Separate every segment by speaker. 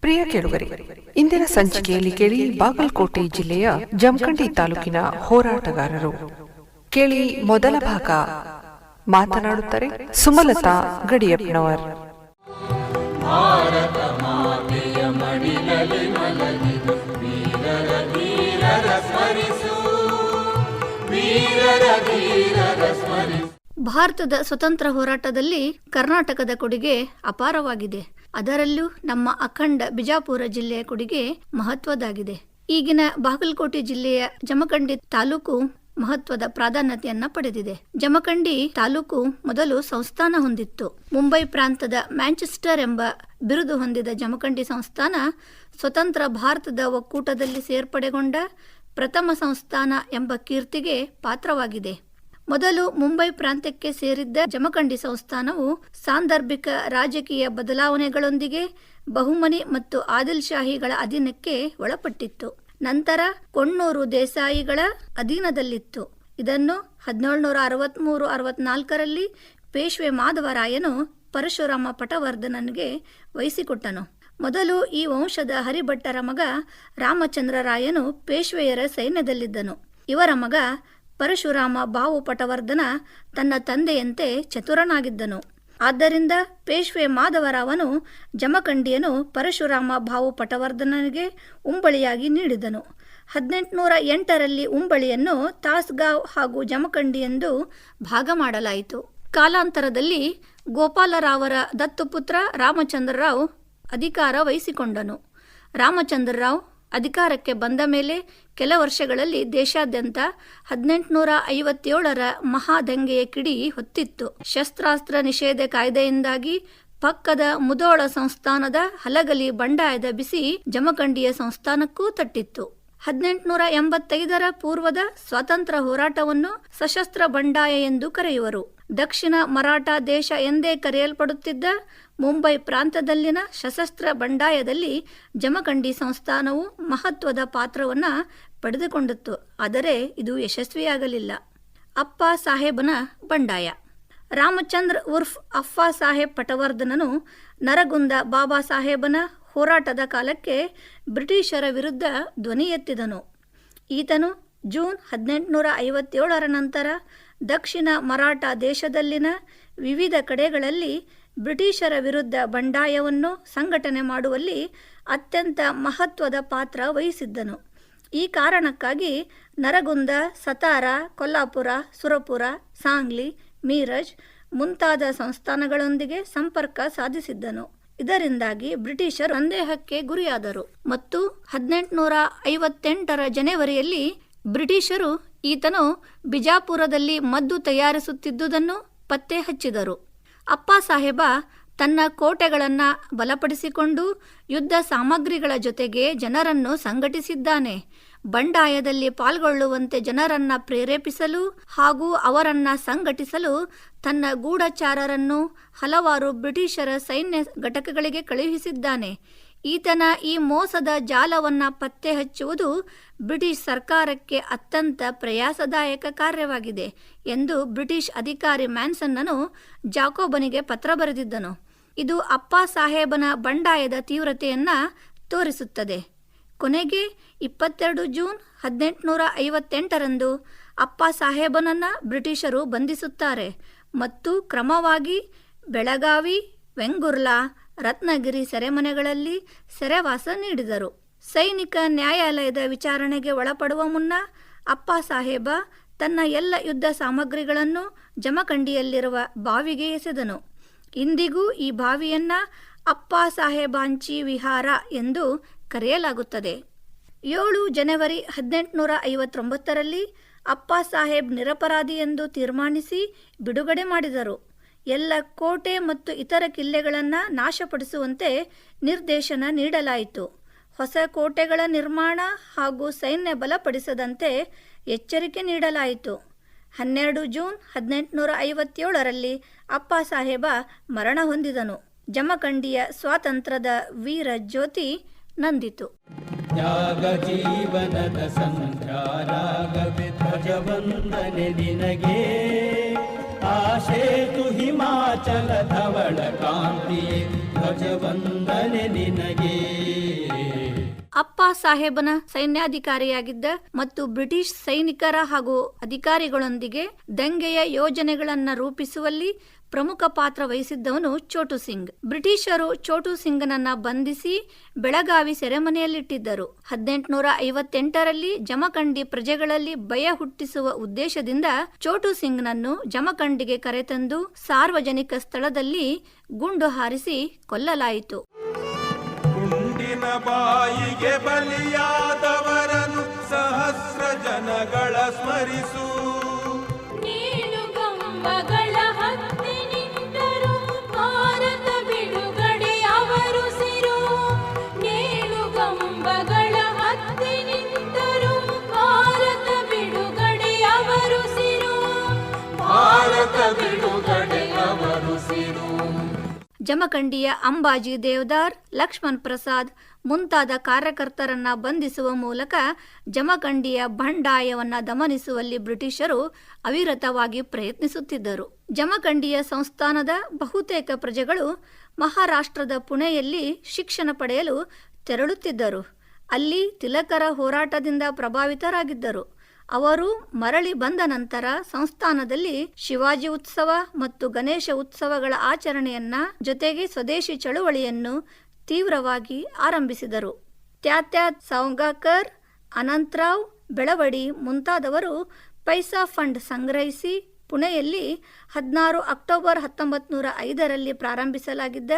Speaker 1: ಪ್ರಿಯ ಕೇಳುಗರೆ ಇಂದಿನ ಸಂಚಿಕೆಯಲ್ಲಿ ಕೇಳಿ ಬಾಗಲಕೋಟೆ ಜಿಲ್ಲೆಯ ಜಮಖಂಡಿ ತಾಲೂಕಿನ ಹೋರಾಟಗಾರರು. ಕೇಳಿ ಮೊದಲ ಭಾಗ. ಮಾತನಾಡುತ್ತಾರೆ ಸುಮಲತಾ ಗಡಿಯಪ್ಪನವರ್.
Speaker 2: ಭಾರತದ ಸ್ವತಂತ್ರ ಹೋರಾಟದಲ್ಲಿ ಕರ್ನಾಟಕದ ಕೊಡುಗೆ ಅಪಾರವಾಗಿದೆ. ಅದರಲ್ಲೂ ನಮ್ಮ ಅಖಂಡ ಬಿಜಾಪುರ ಜಿಲ್ಲೆಯ ಕೊಡುಗೆ ಮಹತ್ವದಾಗಿದೆ. ಈಗಿನ ಬಾಗಲಕೋಟೆ ಜಿಲ್ಲೆಯ ಜಮಖಂಡಿ ತಾಲೂಕು ಮಹತ್ವದ ಪ್ರಾಧಾನ್ಯತೆಯನ್ನ ಪಡೆದಿದೆ. ಜಮಖಂಡಿ ತಾಲೂಕು ಮೊದಲು ಸಂಸ್ಥಾನ ಹೊಂದಿತ್ತು. ಮುಂಬೈ ಪ್ರಾಂತದ ಮ್ಯಾಂಚೆಸ್ಟರ್ ಎಂಬ ಬಿರುದು ಹೊಂದಿದ ಜಮಖಂಡಿ ಸಂಸ್ಥಾನ ಸ್ವತಂತ್ರ ಭಾರತದ ಒಕ್ಕೂಟದಲ್ಲಿ ಸೇರ್ಪಡೆಗೊಂಡ ಪ್ರಥಮ ಸಂಸ್ಥಾನ ಎಂಬ ಕೀರ್ತಿಗೆ ಪಾತ್ರವಾಗಿದೆ. ಮೊದಲು ಮುಂಬೈ ಪ್ರಾಂತ್ಯಕ್ಕೆ ಸೇರಿದ್ದ ಜಮಖಂಡಿ ಸಂಸ್ಥಾನವು ಸಾಂದರ್ಭಿಕ ರಾಜಕೀಯ ಬದಲಾವಣೆಗಳೊಂದಿಗೆ ಬಹುಮನಿ ಮತ್ತು ಆದಿಲ್ ಶಾಹಿಗಳ ಅಧೀನಕ್ಕೆ ಒಳಪಟ್ಟಿತ್ತು. ನಂತರ ಕೊಣ್ಣೂರು ದೇಸಾಯಿಗಳ ಅಧೀನದಲ್ಲಿತ್ತು. ಇದನ್ನು ಹದಿನೇಳುನೂರ ಅರವತ್ಮೂರು ಅರವತ್ನಾಲ್ಕರಲ್ಲಿ ಪೇಶ್ವೆ ಮಾಧವರಾಯನು ಪರಶುರಾಮ ಪಟವರ್ಧನನಿಗೆ ವಹಿಸಿಕೊಟ್ಟನು. ಮೊದಲು ಈ ವಂಶದ ಹರಿಭಟ್ಟರ ಮಗ ರಾಮಚಂದ್ರರಾಯನು ಪೇಶ್ವೆಯರ ಸೈನ್ಯದಲ್ಲಿದ್ದನು. ಇವರ ಮಗ ಪರಶುರಾಮ ಬಾವು ಪಟವರ್ಧನ ತನ್ನ ತಂದೆಯಂತೆ ಚತುರನಾಗಿದ್ದನು. ಆದ್ದರಿಂದ ಪೇಶ್ವೆ ಮಾಧವರಾವನು ಜಮಖಂಡಿಯನ್ನು ಪರಶುರಾಮ ಬಾವು ಪಟವರ್ಧನನಿಗೆ ಉಂಬಳಿಯಾಗಿ ನೀಡಿದನು. ಹದಿನೆಂಟುನೂರ ಎಂಟರಲ್ಲಿ ಉಂಬಳಿಯನ್ನು ತಾಸ್ಗಾವ್ ಹಾಗೂ ಜಮಖಂಡಿ ಎಂದು ಭಾಗ ಮಾಡಲಾಯಿತು ಕಾಲಾಂತರದಲ್ಲಿ ಗೋಪಾಲರಾವರ ದತ್ತುಪುತ್ರ ರಾಮಚಂದ್ರರಾವ್ ಅಧಿಕಾರ ವಹಿಸಿಕೊಂಡನು. ರಾಮಚಂದ್ರರಾವ್ ಅಧಿಕಾರಕ್ಕೆ ಬಂದ ಮೇಲೆ ಕೆಲ ವರ್ಷಗಳಲ್ಲಿ ದೇಶಾದ್ಯಂತ ಹದಿನೆಂಟುನೂರ ಐವತ್ತೇಳರ ಮಹಾದಂಗೆಯ ಕಿಡಿ ಹೊತ್ತಿತ್ತು. ಶಸ್ತ್ರಾಸ್ತ್ರ ನಿಷೇಧ ಕಾಯ್ದೆಯಿಂದಾಗಿ ಪಕ್ಕದ ಮುದೋಳ ಸಂಸ್ಥಾನದ ಹಲಗಲಿ ಬಂಡಾಯದ ಬಿಸಿ ಜಮಖಂಡಿಯ ಸಂಸ್ಥಾನಕ್ಕೂ ತಟ್ಟಿತ್ತು. ಹದಿನೆಂಟುನೂರ ಎಂಬತ್ತೈದರ ಪೂರ್ವದ ಸ್ವಾತಂತ್ರ್ಯ ಹೋರಾಟವನ್ನು ಸಶಸ್ತ್ರ ಬಂಡಾಯ ಎಂದು ಕರೆಯುವರು. ದಕ್ಷಿಣ ಮರಾಠ ದೇಶ ಎಂದೇ ಕರೆಯಲ್ಪಡುತ್ತಿದ್ದ ಮುಂಬೈ ಪ್ರಾಂತದಲ್ಲಿನ ಸಶಸ್ತ್ರ ಬಂಡಾಯದಲ್ಲಿ ಜಮಖಂಡಿ ಸಂಸ್ಥಾನವು ಮಹತ್ವದ ಪಾತ್ರವನ್ನು ಪಡೆದುಕೊಂಡಿತ್ತು. ಆದರೆ ಇದು ಯಶಸ್ವಿಯಾಗಲಿಲ್ಲ. ಅಪ್ಪ ಸಾಹೇಬನ ಬಂಡಾಯ. ರಾಮಚಂದ್ರ ಉರ್ಫ್ ಅಪ್ಪ ಸಾಹೇಬ್ ಪಟವರ್ಧನನು ನರಗುಂದ ಬಾಬಾ ಸಾಹೇಬನ ಹೋರಾಟದ ಕಾಲಕ್ಕೆ ಬ್ರಿಟಿಷರ ವಿರುದ್ಧ ಧ್ವನಿ ಎತ್ತಿದನು. ಈತನು ಜೂನ್ ಹದಿನೆಂಟುನೂರ ಐವತ್ತೇಳರ ನಂತರ ದಕ್ಷಿಣ ಮರಾಠ ದೇಶದಲ್ಲಿನ ವಿವಿಧ ಕಡೆಗಳಲ್ಲಿ ಬ್ರಿಟಿಷರ ವಿರುದ್ಧ ಬಂಡಾಯವನ್ನು ಸಂಘಟನೆ ಮಾಡುವಲ್ಲಿ ಅತ್ಯಂತ ಮಹತ್ವದ ಪಾತ್ರ ವಹಿಸಿದ್ದನು. ಈ ಕಾರಣಕ್ಕಾಗಿ ನರಗುಂದ, ಸತಾರ, ಕೊಲ್ಲಾಪುರ, ಸುರಪುರ, ಸಾಂಗ್ಲಿ, ಮೀರಜ್ ಮುಂತಾದ ಸಂಸ್ಥಾನಗಳೊಂದಿಗೆ ಸಂಪರ್ಕ ಸಾಧಿಸಿದ್ದನು. ಇದರಿಂದಾಗಿ ಬ್ರಿಟಿಷರು ಸಂದೇಹಕ್ಕೆ ಗುರಿಯಾದರು. ಮತ್ತು ಹದಿನೆಂಟುನೂರ ಐವತ್ತೆಂಟರ ಜನವರಿಯಲ್ಲಿ ಬ್ರಿಟಿಷರು ಈತನು ಬಿಜಾಪುರದಲ್ಲಿ ಮದ್ದು ತಯಾರಿಸುತ್ತಿದ್ದುದನ್ನು ಪತ್ತೆ ಹಚ್ಚಿದರು. ಅಪ್ಪ ಸಾಹೇಬ ತನ್ನ ಕೋಟೆಗಳನ್ನು ಬಲಪಡಿಸಿಕೊಂಡು ಯುದ್ಧ ಸಾಮಗ್ರಿಗಳ ಜೊತೆಗೆ ಜನರನ್ನು ಸಂಘಟಿಸಿದ್ದಾನೆ. ಬಂಡಾಯದಲ್ಲಿ ಪಾಲ್ಗೊಳ್ಳುವಂತೆ ಜನರನ್ನು ಪ್ರೇರೇಪಿಸಲು ಹಾಗೂ ಅವರನ್ನು ಸಂಘಟಿಸಲು ತನ್ನ ಗೂಢಚಾರರನ್ನು ಹಲವಾರು ಬ್ರಿಟಿಷರ ಸೈನ್ಯ ಘಟಕಗಳಿಗೆ ಕಳುಹಿಸಿದ್ದಾನೆ. ಈತನ ಈ ಮೋಸದ ಜಾಲವನ್ನು ಪತ್ತೆ ಹಚ್ಚುವುದು ಬ್ರಿಟಿಷ್ ಸರ್ಕಾರಕ್ಕೆ ಅತ್ಯಂತ ಪ್ರಯಾಸದಾಯಕ ಕಾರ್ಯವಾಗಿದೆ ಎಂದು ಬ್ರಿಟಿಷ್ ಅಧಿಕಾರಿ ಮ್ಯಾನ್ಸನ್ನನು ಜಾಕೋಬನಿಗೆ ಪತ್ರ ಬರೆದಿದ್ದನು. ಇದು ಅಪ್ಪ ಸಾಹೇಬನ ಬಂಡಾಯದ ತೀವ್ರತೆಯನ್ನು ತೋರಿಸುತ್ತದೆ. ಕೊನೆಗೆ ಇಪ್ಪತ್ತೆರಡು ಜೂನ್ ಹದಿನೆಂಟುನೂರ ಐವತ್ತೆಂಟರಂದು ಅಪ್ಪ ಸಾಹೇಬನನ್ನು ಬ್ರಿಟಿಷರು ಬಂಧಿಸುತ್ತಾರೆ ಮತ್ತು ಕ್ರಮವಾಗಿ ಬೆಳಗಾವಿ, ವೆಂಗುರ್ಲಾ ರತ್ನಗಿರಿ ಸೆರೆಮನೆಗಳಲ್ಲಿ ಸೆರೆವಾಸ ನೀಡಿದರು. ಸೈನಿಕ ನ್ಯಾಯಾಲಯದ ವಿಚಾರಣೆಗೆ ಒಳಪಡುವ ಮುನ್ನ ಅಪ್ಪ ಸಾಹೇಬ ತನ್ನ ಎಲ್ಲ ಯುದ್ಧ ಸಾಮಗ್ರಿಗಳನ್ನು ಜಮಖಂಡಿಯಲ್ಲಿರುವ ಬಾವಿಗೆ ಎಸೆದನು. ಇಂದಿಗೂ ಈ ಬಾವಿಯನ್ನ ಅಪ್ಪ ಸಾಹೇಬಾಂಚಿ ವಿಹಾರ ಎಂದು ಕರೆಯಲಾಗುತ್ತದೆ. ಏಳು ಜನವರಿ ಹದಿನೆಂಟುನೂರ ಐವತ್ತೊಂಬತ್ತರಲ್ಲಿ ಅಪ್ಪ ಸಾಹೇಬ್ ನಿರಪರಾಧಿ ಎಂದು ತೀರ್ಮಾನಿಸಿ ಬಿಡುಗಡೆ ಮಾಡಿದರು. ಎಲ್ಲ ಕೋಟೆ ಮತ್ತು ಇತರ ಕಿಲ್ಲೆಗಳನ್ನು ನಾಶಪಡಿಸುವಂತೆ ನಿರ್ದೇಶನ ನೀಡಲಾಯಿತು ಹೊಸ ಕೋಟೆಗಳ ನಿರ್ಮಾಣ ಹಾಗೂ ಸೈನ್ಯ ಬಲಪಡಿಸದಂತೆ ಎಚ್ಚರಿಕೆ ನೀಡಲಾಯಿತು ಹನ್ನೆರಡು ಜೂನ್ ಹದಿನೆಂಟುನೂರ ಐವತ್ತೇಳರಲ್ಲಿ ಅಪ್ಪ ಸಾಹೇಬ ಮರಣ ಹೊಂದಿದನು ಜಮಖಂಡಿಯ ಸ್ವಾತಂತ್ರ್ಯದ ವೀರ ಜ್ಯೋತಿ ನಂದಿತು
Speaker 3: ತ್ಯಾಗ ಜೀವನದ आशे तु हिमाचल धवल कांति ध्वज वंदन निनगे।
Speaker 2: ಅಪ್ಪ ಸಾಹೇಬನ ಸೈನ್ಯಾಧಿಕಾರಿಯಾಗಿದ್ದ ಮತ್ತು ಬ್ರಿಟಿಷ್ ಸೈನಿಕರ ಹಾಗೂ ಅಧಿಕಾರಿಗಳೊಂದಿಗೆ ದಂಗೆಯ ಯೋಜನೆಗಳನ್ನು ರೂಪಿಸುವಲ್ಲಿ ಪ್ರಮುಖ ಪಾತ್ರ ವಹಿಸಿದ್ದವನು ಚೋಟು ಸಿಂಗ್. ಬ್ರಿಟಿಷರು ಚೋಟು ಸಿಂಗ್ನನ್ನ ಬಂಧಿಸಿ ಬೆಳಗಾವಿ ಸೆರೆಮನೆಯಲ್ಲಿಟ್ಟಿದ್ದರು. ಹದಿನೆಂಟುನೂರ ಐವತ್ತೆಂಟರಲ್ಲಿ ಜಮಖಂಡಿ ಪ್ರಜೆಗಳಲ್ಲಿ ಭಯ ಹುಟ್ಟಿಸುವ ಉದ್ದೇಶದಿಂದ ಚೋಟು ಸಿಂಗ್ನನ್ನು ಜಮಖಂಡಿಗೆ ಕರೆತಂದು ಸಾರ್ವಜನಿಕ ಸ್ಥಳದಲ್ಲಿ ಗುಂಡು ಹಾರಿಸಿ ಕೊಲ್ಲಲಾಯಿತು.
Speaker 4: ಬಾಯಿಗೆ ಬಲಿಯಾದವರನು ಸಹಸ್ರ ಜನಗಳ ಸ್ಮರಿಸು.
Speaker 5: ನೀಳುಗಂಬಗಳ ಹತ್ತಿ ನಿಂತರು ಭಾರತ ಬಿಡುಗಡೆ ಅವರು ಸಿರು ಕಂಬಗಳ ಹತ್ತಿ ನಿಂತರು ಭಾರತ ಬಿಡುಗಡೆ ಅವರು ಸಿರು
Speaker 4: ಭಾರತ ಬಿಡುಗಡೆ ಅವರು ಸಿರು
Speaker 2: ಜಮಖಂಡಿಯ ಅಂಬಾಜಿ ದೇವದಾರ್ ಲಕ್ಷ್ಮಣ್ ಪ್ರಸಾದ್ ಮುಂತಾದ ಕಾರ್ಯಕರ್ತರನ್ನ ಬಂಧಿಸುವ ಮೂಲಕ ಜಮಖಂಡಿಯ ಬಂಡಾಯವನ್ನ ದಮನಿಸುವಲ್ಲಿ ಬ್ರಿಟಿಷರು ಅವಿರತವಾಗಿ ಪ್ರಯತ್ನಿಸುತ್ತಿದ್ದರು. ಜಮಖಂಡಿಯ ಸಂಸ್ಥಾನದ ಬಹುತೇಕ ಪ್ರಜೆಗಳು ಮಹಾರಾಷ್ಟ್ರದ ಪುಣೆಯಲ್ಲಿ ಶಿಕ್ಷಣ ಪಡೆಯಲು ತೆರಳುತ್ತಿದ್ದರು. ಅಲ್ಲಿ ತಿಲಕರ ಹೋರಾಟದಿಂದ ಪ್ರಭಾವಿತರಾಗಿದ್ದರು. ಅವರು ಮರಳಿ ಬಂದ ನಂತರ ಸಂಸ್ಥಾನದಲ್ಲಿ ಶಿವಾಜಿ ಉತ್ಸವ ಮತ್ತು ಗಣೇಶ ಉತ್ಸವಗಳ ಆಚರಣೆಯನ್ನ ಜೊತೆಗೆ ಸ್ವದೇಶಿ ಚಳುವಳಿಯನ್ನು ತೀವ್ರವಾಗಿ ಆರಂಭಿಸಿದರು. ತ್ಯಾತ್ಯಾ ಸೌಂಗಾಕರ್ ಅನಂತರಾವ್, ಬೆಳವಡಿ ಮುಂತಾದವರು ಪೈಸಾ ಫಂಡ್ ಸಂಗ್ರಹಿಸಿ ಪುಣೆಯಲ್ಲಿ ಹದಿನಾರು ಅಕ್ಟೋಬರ್ ಹತ್ತೊಂಬತ್ತು ನೂರ ಐದರಲ್ಲಿ ಪ್ರಾರಂಭಿಸಲಾಗಿದ್ದ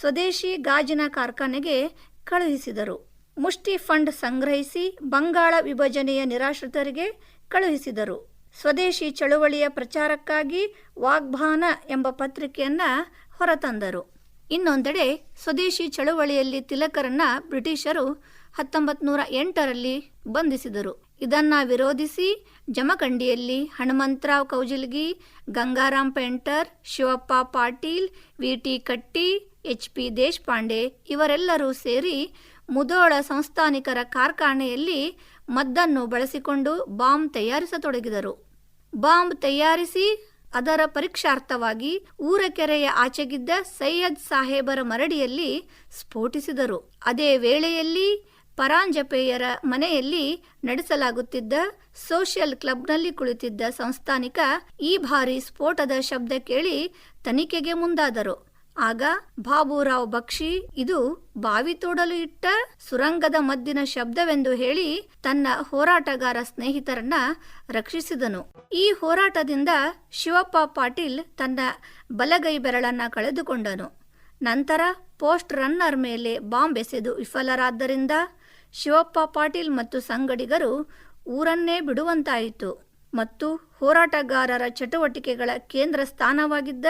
Speaker 2: ಸ್ವದೇಶಿ ಗಾಜಿನ ಕಾರ್ಖಾನೆಗೆ ಕಳುಹಿಸಿದರು. ಮುಷ್ಟಿ ಫಂಡ್ ಸಂಗ್ರಹಿಸಿ ಬಂಗಾಳ ವಿಭಜನೆಯ ನಿರಾಶ್ರಿತರಿಗೆ ಕಳುಹಿಸಿದರು. ಸ್ವದೇಶಿ ಚಳುವಳಿಯ ಪ್ರಚಾರಕ್ಕಾಗಿ ವಾಗ್ಭಾನ ಎಂಬ ಪತ್ರಿಕೆಯನ್ನು ಹೊರತಂದರು. ಇನ್ನೊಂದೆಡೆ ಸ್ವದೇಶಿ ಚಳುವಳಿಯಲ್ಲಿ ತಿಲಕರನ್ನ ಬ್ರಿಟಿಷರು ಹತ್ತೊಂಬತ್ತು ನೂರ ಎಂಟರಲ್ಲಿ ಬಂಧಿಸಿದರು. ಇದನ್ನ ವಿರೋಧಿಸಿ ಜಮಖಂಡಿಯಲ್ಲಿ Hanumantharao Kaujalgi, Gangaram Pentar, Shivappa Patil, V T Katti, H P Deshpande ಇವರೆಲ್ಲರೂ ಸೇರಿ ಮುದೋಳ ಸಂಸ್ಥಾನಿಕರ ಕಾರ್ಖಾನೆಯಲ್ಲಿ ಮದ್ದನ್ನು ಬಳಸಿಕೊಂಡು ಬಾಂಬ್ ತಯಾರಿಸತೊಡಗಿದರು. ಬಾಂಬ್ ತಯಾರಿಸಿ ಅದರ ಪರೀಕ್ಷಾರ್ಥವಾಗಿ ಊರಕೆರೆಯ ಆಚೆಗಿದ್ದ ಸೈಯದ್ ಸಾಹೇಬರ ಮರಡಿಯಲ್ಲಿ ಸ್ಫೋಟಿಸಿದರು. ಅದೇ ವೇಳೆಯಲ್ಲಿ ಪರಾಂಜಪೇಯರ ಮನೆಯಲ್ಲಿ ನಡೆಸಲಾಗುತ್ತಿದ್ದ ಸೋಷಿಯಲ್ ಕ್ಲಬ್ನಲ್ಲಿ ಕುಳಿತಿದ್ದ ಸಂಸ್ಥಾನಿಕ ಈ ಬಾರಿ ಸ್ಫೋಟದ ಶಬ್ದ ಕೇಳಿ ತನಿಖೆಗೆ ಮುಂದಾದರು. ಆಗ ಬಾಬುರಾವ್ ಬಕ್ಷಿ, ಇದು ಬಾವಿ ತೋಡಲು ಇಟ್ಟ ಸುರಂಗದ ಮದ್ದಿನ ಶಬ್ದವೆಂದು ಹೇಳಿ ತನ್ನ ಹೋರಾಟಗಾರ ಸ್ನೇಹಿತರನ್ನ ರಕ್ಷಿಸಿದನು. ಈ ಹೋರಾಟದಿಂದ ಶಿವಪ್ಪ ಪಾಟೀಲ್ ತನ್ನ ಬಲಗೈ ಬೆರಳನ್ನ ಕಳೆದುಕೊಂಡನು. ನಂತರ ಪೋಸ್ಟ್ ರನ್ನರ್ ಮೇಲೆ ಬಾಂಬ್ ಎಸೆದು ವಿಫಲರಾದ್ದರಿಂದ ಶಿವಪ್ಪ ಪಾಟೀಲ್ ಮತ್ತು ಸಂಗಡಿಗರು ಊರನ್ನೇ ಬಿಡುವಂತಾಯಿತು. ಮತ್ತು ಹೋರಾಟಗಾರರ ಚಟುವಟಿಕೆಗಳ ಕೇಂದ್ರ ಸ್ಥಾನವಾಗಿದ್ದ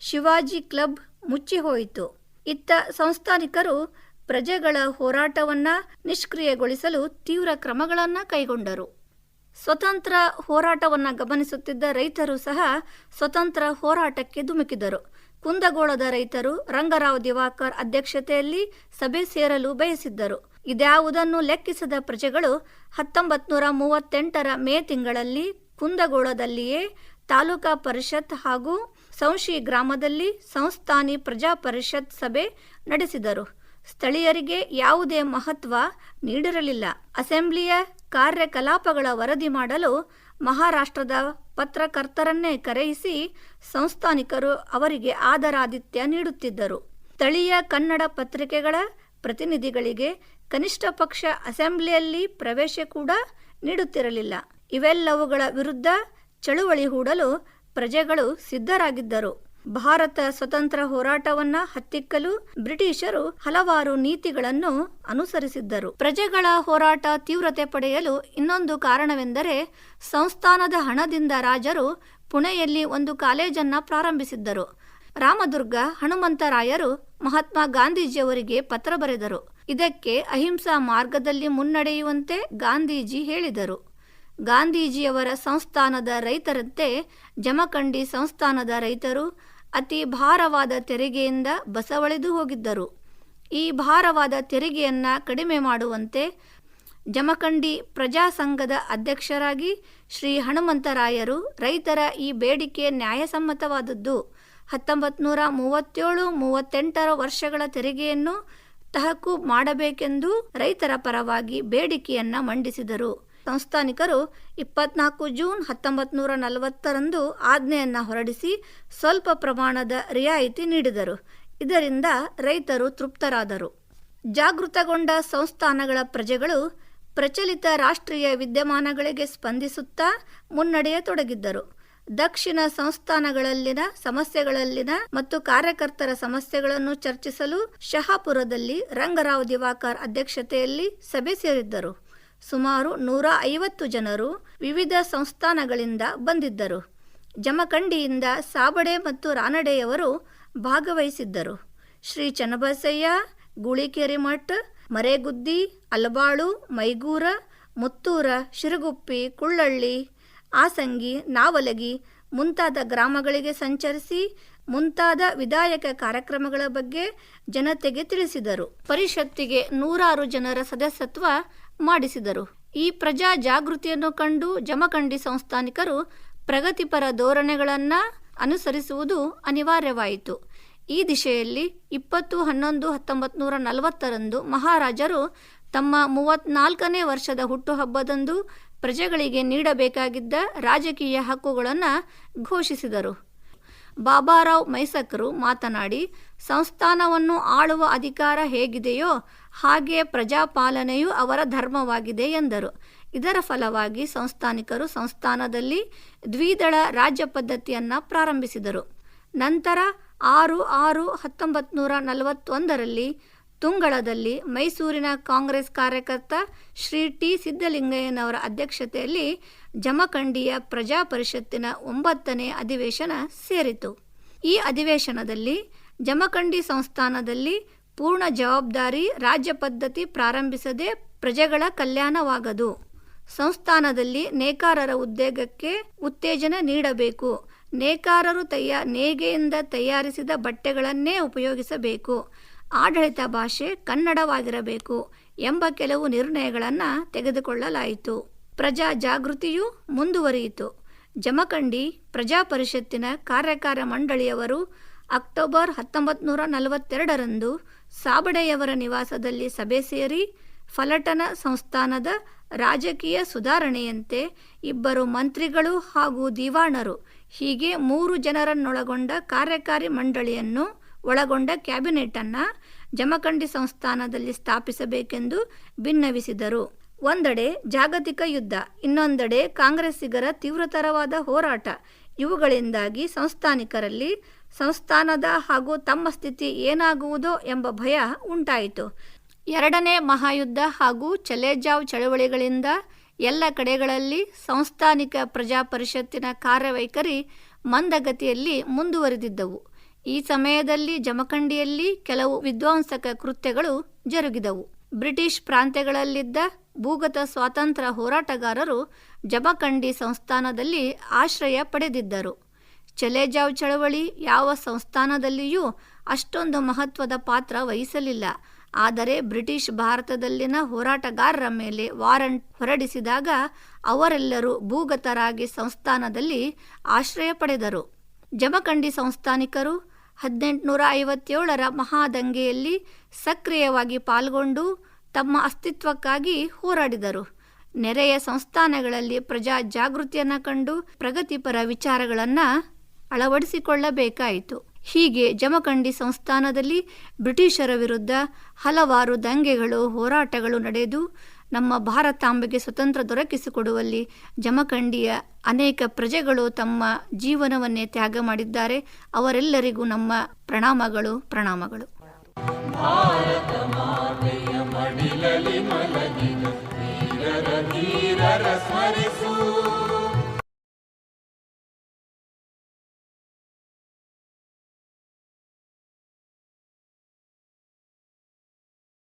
Speaker 2: ಶಿವಾಜಿ ಕ್ಲಬ್ ಮುಚ್ಚಿಹೋಯಿತು. ಇತ್ತ ಸಂಸ್ಥಾನಿಕರು ಪ್ರಜೆಗಳ ಹೋರಾಟವನ್ನ ನಿಷ್ಕ್ರಿಯಗೊಳಿಸಲು ತೀವ್ರ ಕ್ರಮಗಳನ್ನ ಕೈಗೊಂಡರು. ಸ್ವತಂತ್ರ ಹೋರಾಟವನ್ನ ಗಮನಿಸುತ್ತಿದ್ದ ರೈತರು ಸಹ ಸ್ವತಂತ್ರ ಹೋರಾಟಕ್ಕೆ ಧುಮುಕಿದರು. ಕುಂದಗೋಳದ ರೈತರು ರಂಗರಾವ್ ದಿವಾಕರ್ ಅಧ್ಯಕ್ಷತೆಯಲ್ಲಿ ಸಭೆ ಸೇರಲು ಬಯಸಿದ್ದರು. ಇದ್ಯಾವುದನ್ನು ಲೆಕ್ಕಿಸದ ಪ್ರಜೆಗಳು ಹತ್ತೊಂಬತ್ತು ನೂರ ಮೂವತ್ತೆಂಟರ ಮೇ ತಿಂಗಳಲ್ಲಿ ಕುಂದಗೋಳದಲ್ಲಿಯೇ ತಾಲೂಕಾ ಪರಿಷತ್ ಹಾಗೂ ಸಂಶಿ ಗ್ರಾಮದಲ್ಲಿ ಸಂಸ್ಥಾನಿ ಪ್ರಜಾ ಪರಿಷತ್ ಸಭೆ ನಡೆಸಿದರು. ಸ್ಥಳೀಯರಿಗೆ ಯಾವುದೇ ಮಹತ್ವ ನೀಡಿರಲಿಲ್ಲ. ಅಸೆಂಬ್ಲಿಯ ಕಾರ್ಯಕಲಾಪಗಳ ವರದಿ ಮಾಡಲು ಮಹಾರಾಷ್ಟ್ರದ ಪತ್ರಕರ್ತರನ್ನೇ ಕರೆಯಿಸಿ ಸಂಸ್ಥಾನಿಕರು ಅವರಿಗೆ ಆದರಾದಿತ್ಯ ನೀಡುತ್ತಿದ್ದರು. ಸ್ಥಳೀಯ ಕನ್ನಡ ಪತ್ರಿಕೆಗಳ ಪ್ರತಿನಿಧಿಗಳಿಗೆ ಕನಿಷ್ಠ ಪಕ್ಷ ಅಸೆಂಬ್ಲಿಯಲ್ಲಿ ಪ್ರವೇಶ ಕೂಡ ನೀಡುತ್ತಿರಲಿಲ್ಲ. ಇವೆಲ್ಲವುಗಳ ವಿರುದ್ಧ ಚಳುವಳಿ ಹೂಡಲು ಪ್ರಜೆಗಳು ಸಿದ್ಧರಾಗಿದ್ದರು. ಭಾರತ ಸ್ವತಂತ್ರ ಹೋರಾಟವನ್ನ ಹತ್ತಿಕ್ಕಲು ಬ್ರಿಟಿಷರು ಹಲವಾರು ನೀತಿಗಳನ್ನು ಅನುಸರಿಸಿದ್ದರು. ಪ್ರಜೆಗಳ ಹೋರಾಟ ತೀವ್ರತೆ ಪಡೆಯಲು ಇನ್ನೊಂದು ಕಾರಣವೆಂದರೆ ಸಂಸ್ಥಾನದ ಹಣದಿಂದ ರಾಜರು ಪುಣೆಯಲ್ಲಿ ಒಂದು ಕಾಲೇಜನ್ನ ಪ್ರಾರಂಭಿಸಿದ್ದರು. ರಾಮದುರ್ಗ ಹನುಮಂತರಾಯರು ಮಹಾತ್ಮ ಗಾಂಧೀಜಿಯವರಿಗೆ ಪತ್ರ ಬರೆದರು. ಇದಕ್ಕೆ ಅಹಿಂಸಾ ಮಾರ್ಗದಲ್ಲಿ ಮುನ್ನಡೆಯುವಂತೆ ಗಾಂಧೀಜಿ ಹೇಳಿದರು. ಗಾಂಧೀಜಿಯವರ ಸಂಸ್ಥಾನದ ರೈತರಂತೆ ಜಮಖಂಡಿ ಸಂಸ್ಥಾನದ ರೈತರು ಅತಿ ಭಾರವಾದ ತೆರಿಗೆಯಿಂದ ಬಸವಳೆದು ಹೋಗಿದ್ದರು. ಈ ಭಾರವಾದ ತೆರಿಗೆಯನ್ನ ಕಡಿಮೆ ಮಾಡುವಂತೆ ಜಮಖಂಡಿ ಪ್ರಜಾಸಂಘದ ಅಧ್ಯಕ್ಷರಾಗಿ ಶ್ರೀ ಹನುಮಂತರಾಯರು ರೈತರ ಈ ಬೇಡಿಕೆ ನ್ಯಾಯಸಮ್ಮತವಾದದ್ದು. ಹತ್ತೊಂಬತ್ತು ನೂರ ಮೂವತ್ತೇಳು ಮೂವತ್ತೆಂಟರ ವರ್ಷಗಳ ತೆರಿಗೆಯನ್ನು ತಹಕು ಮಾಡಬೇಕೆಂದು ರೈತರ ಪರವಾಗಿ ಬೇಡಿಕೆಯನ್ನ ಮಂಡಿಸಿದರು. ಸಂಸ್ಥಾನಿಕರು ಇಪ್ಪತ್ನಾಲ್ಕು ಜೂನ್ ಹತ್ತೊಂಬತ್ತು ನೂರ ನಲವತ್ತರಂದು ಆಜ್ಞೆಯನ್ನು ಹೊರಡಿಸಿ ಸ್ವಲ್ಪ ಪ್ರಮಾಣದ ರಿಯಾಯಿತಿ ನೀಡಿದರು. ಇದರಿಂದ ರೈತರು ತೃಪ್ತರಾದರು. ಜಾಗೃತಗೊಂಡ ಸಂಸ್ಥಾನಗಳ ಪ್ರಜೆಗಳು ಪ್ರಚಲಿತ ರಾಷ್ಟ್ರೀಯ ವಿದ್ಯಮಾನಗಳಿಗೆ ಸ್ಪಂದಿಸುತ್ತಾ ಮುನ್ನಡೆಯತೊಡಗಿದ್ದರು ದಕ್ಷಿಣ ಸಂಸ್ಥಾನಗಳಲ್ಲಿನ ಸಮಸ್ಯೆಗಳಲ್ಲಿನ ಮತ್ತು ಕಾರ್ಯಕರ್ತರ ಸಮಸ್ಯೆಗಳನ್ನು ಚರ್ಚಿಸಲು ಶಹಾಪುರದಲ್ಲಿ ರಂಗರಾವ್ ದಿವಾಕರ್ ಅಧ್ಯಕ್ಷತೆಯಲ್ಲಿ ಸಭೆ ಸೇರಿದ್ದರು. ಸುಮಾರು ನೂರ ಐವತ್ತು ಜನರು ವಿವಿಧ ಸಂಸ್ಥಾನಗಳಿಂದ ಬಂದಿದ್ದರು. ಜಮಖಂಡಿಯಿಂದ ಸಾಬಡೆ ಮತ್ತು ರಾನಡೆಯವರು ಭಾಗವಹಿಸಿದ್ದರು. ಶ್ರೀ ಚನ್ನಬಸಯ್ಯ, ಗೂಳಿಕೆರೆ ಮಠ್, ಮರೇಗುದ್ದಿ ಅಲಬಾಳು ಮೈಗೂರ, ಮುತ್ತೂರ, ಶಿರಗುಪ್ಪಿ, ಕುಳ್ಳಳ್ಳಿ ಆಸಂಗಿ ನಾವಲಗಿ ಮುಂತಾದ ಗ್ರಾಮಗಳಿಗೆ ಸಂಚರಿಸಿ ಮುಂತಾದ ವಿಧಾಯಕ ಕಾರ್ಯಕ್ರಮಗಳ ಬಗ್ಗೆ ಜನತೆಗೆ ತಿಳಿಸಿದರು. ಪರಿಷತ್ತಿಗೆ ನೂರಾರು ಜನರ ಸದಸ್ಯತ್ವ ಮಾಡಿಸಿದರು. ಈ ಪ್ರಜಾ ಜಾಗೃತಿಯನ್ನು ಕಂಡು ಜಮಖಂಡಿ ಸಂಸ್ಥಾನಿಕರು ಪ್ರಗತಿಪರ ಧೋರಣೆಗಳನ್ನು ಅನುಸರಿಸುವುದು ಅನಿವಾರ್ಯವಾಯಿತು. ಈ ದಿಶೆಯಲ್ಲಿ ಇಪ್ಪತ್ತು ಹನ್ನೊಂದು ಹತ್ತೊಂಬತ್ತು ನೂರ ನಲವತ್ತರಂದು ಮಹಾರಾಜರು ತಮ್ಮ ಮೂವತ್ನಾಲ್ಕನೇ ವರ್ಷದ ಹುಟ್ಟುಹಬ್ಬದಂದು ಪ್ರಜೆಗಳಿಗೆ ನೀಡಬೇಕಾಗಿದ್ದ ರಾಜಕೀಯ ಹಕ್ಕುಗಳನ್ನು ಘೋಷಿಸಿದರು. ಬಾಬಾರಾವ್ ಮೈಸಕರು ಮಾತನಾಡಿ, ಸಂಸ್ಥಾನವನ್ನು ಆಳುವ ಅಧಿಕಾರ ಹೇಗಿದೆಯೋ ಹಾಗೆ ಪ್ರಜಾಪಾಲನೆಯು ಅವರ ಧರ್ಮವಾಗಿದೆ ಎಂದರು. ಇದರ ಫಲವಾಗಿ ಸಂಸ್ಥಾನಿಕರು ಸಂಸ್ಥಾನದಲ್ಲಿ ದ್ವಿದಳ ರಾಜ್ಯ ಪದ್ಧತಿಯನ್ನು ಪ್ರಾರಂಭಿಸಿದರು. ನಂತರ ಆರು ಆರು ಹತ್ತೊಂಬತ್ತು ನೂರ ನಲವತ್ತೊಂದರಲ್ಲಿ ತುಂಗಳದಲ್ಲಿ ಮೈಸೂರಿನ ಕಾಂಗ್ರೆಸ್ ಕಾರ್ಯಕರ್ತ ಶ್ರೀ ಟಿ ಸಿದ್ದಲಿಂಗಯ್ಯನವರ ಅಧ್ಯಕ್ಷತೆಯಲ್ಲಿ ಜಮಖಂಡಿಯ ಪ್ರಜಾ ಪರಿಷತ್ತಿನ ಒಂಬತ್ತನೇ ಅಧಿವೇಶನ ಸೇರಿತು. ಈ ಅಧಿವೇಶನದಲ್ಲಿ ಜಮಖಂಡಿ ಸಂಸ್ಥಾನದಲ್ಲಿ ಪೂರ್ಣ ಜವಾಬ್ದಾರಿ ರಾಜ್ಯ ಪದ್ಧತಿ ಪ್ರಾರಂಭಿಸದೆ ಪ್ರಜೆಗಳ ಕಲ್ಯಾಣವಾಗದು. ಸಂಸ್ಥಾನದಲ್ಲಿ ನೇಕಾರರ ಉದ್ಯೋಗಕ್ಕೆ ಉತ್ತೇಜನ ನೀಡಬೇಕು. ನೇಕಾರರು ತಯ್ಯ ನೇಗೆಯಿಂದ ತಯಾರಿಸಿದ ಬಟ್ಟೆಗಳನ್ನೇ ಉಪಯೋಗಿಸಬೇಕು. ಆಡಳಿತ ಭಾಷೆ ಕನ್ನಡವಾಗಿರಬೇಕು ಎಂಬ ಕೆಲವು ನಿರ್ಣಯಗಳನ್ನು ತೆಗೆದುಕೊಳ್ಳಲಾಯಿತು. ಪ್ರಜಾ ಜಾಗೃತಿಯು ಮುಂದುವರಿಯಿತು. ಜಮಖಂಡಿ ಪ್ರಜಾ ಪರಿಷತ್ತಿನ ಕಾರ್ಯಕಾರ ಮಂಡಳಿಯವರು ಅಕ್ಟೋಬರ್ ಹತ್ತೊಂಬತ್ತು ನೂರ ನಲವತ್ತೆರಡರಂದು ಸಾಬಡೆಯವರ ನಿವಾಸದಲ್ಲಿ ಸಭೆ ಸೇರಿ ಫಲಟನ ಸಂಸ್ಥಾನದ ರಾಜಕೀಯ ಸುಧಾರಣೆಯಂತೆ ಇಬ್ಬರು ಮಂತ್ರಿಗಳು ಹಾಗೂ ದಿವಾಣರು ಹೀಗೆ ಮೂರು ಜನರನ್ನೊಳಗೊಂಡ ಕಾರ್ಯಕಾರಿ ಮಂಡಳಿಯನ್ನು ಒಳಗೊಂಡ ಕ್ಯಾಬಿನೆಟನ್ನು ಜಮಖಂಡಿ ಸಂಸ್ಥಾನದಲ್ಲಿ ಸ್ಥಾಪಿಸಬೇಕೆಂದು ಭಿನ್ನವಿಸಿದರು ಒಂದೆಡೆ ಜಾಗತಿಕ ಯುದ್ಧ, ಇನ್ನೊಂದೆಡೆ ಕಾಂಗ್ರೆಸ್ಸಿಗರ ತೀವ್ರತರವಾದ ಹೋರಾಟ. ಇವುಗಳಿಂದಾಗಿ ಸಂಸ್ಥಾನಿಕರಲ್ಲಿ ಸಂಸ್ಥಾನದ ಹಾಗೂ ತಮ್ಮ ಸ್ಥಿತಿ ಏನಾಗುವುದೋ ಎಂಬ ಭಯ ಉಂಟಾಯಿತು. ಎರಡನೇ ಮಹಾಯುದ್ಧ ಹಾಗೂ ಚಲೇಜಾವ್ ಚಳವಳಿಗಳಿಂದ ಎಲ್ಲ ಕಡೆಗಳಲ್ಲಿ ಸಂಸ್ಥಾನಿಕ ಪ್ರಜಾಪರಿಷತ್ತಿನ ಕಾರ್ಯವೈಖರಿ ಮಂದಗತಿಯಲ್ಲಿ ಮುಂದುವರೆದಿದ್ದವು. ಈ ಸಮಯದಲ್ಲಿ ಜಮಖಂಡಿಯಲ್ಲಿ ಕೆಲವು ವಿಧ್ವಂಸಕ ಕೃತ್ಯಗಳು ಜರುಗಿದವು. ಬ್ರಿಟಿಷ್ ಪ್ರಾಂತ್ಯಗಳಲ್ಲಿದ್ದ ಭೂಗತ ಸ್ವಾತಂತ್ರ್ಯ ಹೋರಾಟಗಾರರು ಜಮಖಂಡಿ ಸಂಸ್ಥಾನದಲ್ಲಿ ಆಶ್ರಯ ಪಡೆದಿದ್ದರು. ಚಲೇಜಾವ್ ಚಳವಳಿ ಯಾವ ಸಂಸ್ಥಾನದಲ್ಲಿಯೂ ಅಷ್ಟೊಂದು ಮಹತ್ವದ ಪಾತ್ರ ವಹಿಸಲಿಲ್ಲ. ಆದರೆ ಬ್ರಿಟಿಷ್ ಭಾರತದಲ್ಲಿನ ಹೋರಾಟಗಾರರ ಮೇಲೆ ವಾರಂಟ್ ಹೊರಡಿಸಿದಾಗ ಅವರೆಲ್ಲರೂ ಭೂಗತರಾಗಿ ಸಂಸ್ಥಾನದಲ್ಲಿ ಆಶ್ರಯ ಪಡೆದರು. ಜಮಖಂಡಿ ಸಂಸ್ಥಾನಿಕರು ಹದಿನೆಂಟುನೂರ ಐವತ್ತೇಳರ ಮಹಾದಂಗೆಯಲ್ಲಿ ಸಕ್ರಿಯವಾಗಿ ಪಾಲ್ಗೊಂಡು ತಮ್ಮ ಅಸ್ತಿತ್ವಕ್ಕಾಗಿ ಹೋರಾಡಿದರು. ನೆರೆಯ ಸಂಸ್ಥಾನಗಳಲ್ಲಿ ಪ್ರಜಾ ಜಾಗೃತಿಯನ್ನು ಕಂಡು ಪ್ರಗತಿಪರ ವಿಚಾರಗಳನ್ನು ಅಳವಡಿಸಿಕೊಳ್ಳಬೇಕಾಯಿತು. ಹೀಗೆ ಜಮಖಂಡಿ ಸಂಸ್ಥಾನದಲ್ಲಿ ಬ್ರಿಟಿಷರ ವಿರುದ್ಧ ಹಲವಾರು ದಂಗೆಗಳು ಹೋರಾಟಗಳು ನಡೆದು ನಮ್ಮ ಭಾರತಾಂಬೆಗೆ ಸ್ವತಂತ್ರ ದೊರಕಿಸಿಕೊಡುವಲ್ಲಿ ಜಮಖಂಡಿಯ ಅನೇಕ ಪ್ರಜೆಗಳು ತಮ್ಮ ಜೀವನವನ್ನೇ ತ್ಯಾಗ ಮಾಡಿದ್ದಾರೆ. ಅವರೆಲ್ಲರಿಗೂ ನಮ್ಮ ಪ್ರಣಾಮಗಳು ಪ್ರಣಾಮಗಳು.
Speaker 4: ಸ್ಮರಿಸಿ